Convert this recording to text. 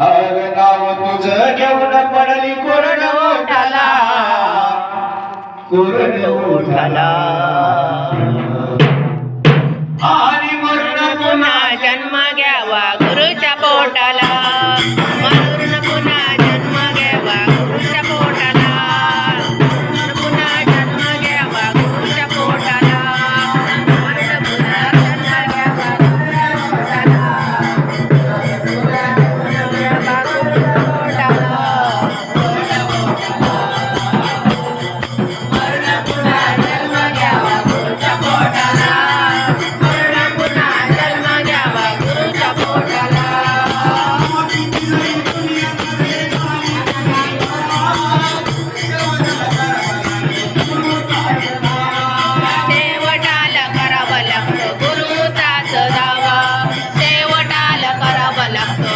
अग नाव तुझ घेऊन पडली कोरड ओठाला. कोरड ओठाला. লাগতো